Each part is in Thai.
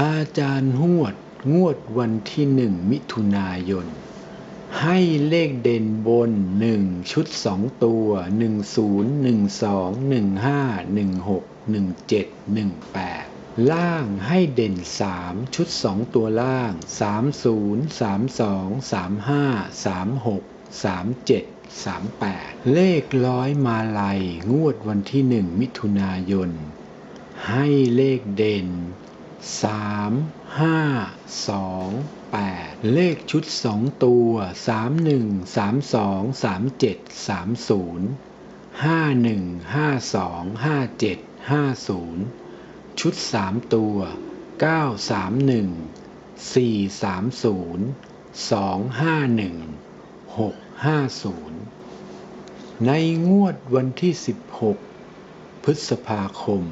อาจารย์หวด งวดวันที่หนึ่งมิถุนายน ให้เลขเด่นบนหนึ่งชุดสองตัวหนึ่งศูนย์หนึ่งสองหนึ่งห้าหนึ่งหกหนึ่งเจ็ดหนึ่งแปดล่างให้เด่นสามชุดสองตัวล่างสามศูนย์สามสองสามห้าสามหกสามเจ็ดสามแปดเลขร้อยมาลัยงวดวันที่หนึ่งมิถุนายน ให้เลขเด่น สามห้าสองแปดเลขชุดสองตัวสามหนึ่งสามสองสามเจ็ดสามศูนย์ห้าหนึ่งห้าสองห้าเจ็ดห้าศูนย์ชุดสามตัวเก้าสามหนึ่งสี่สามศูนย์สองห้าหนึ่งหกห้าศูนย์ในงวดวันที่สิบหกพฤษภาคม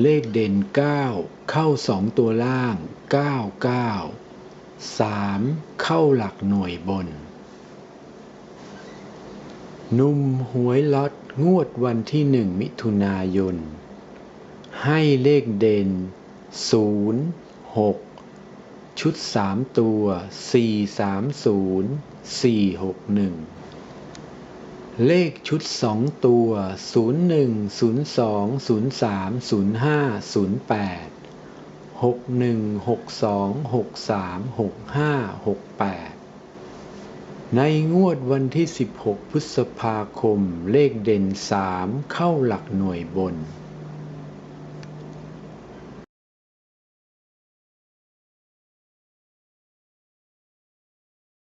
เลขเด่น 9 เข้าสองตัวล่าง 9 9 3 เข้าหลักหน่วยบน นุ่มหวยล็อตงวดวันที่หนึ่งมิถุนายน ให้เลขเด่น 0 6 ชุด 3 ตัว 4 3 0 4 6 1 เลขชุดสองตัว 01 02 03 05 08 61 62 63 65 68 ในงวดวันที่ 16 พฤษภาคม เลขเด่น 3 เข้าหลักหน่วยบน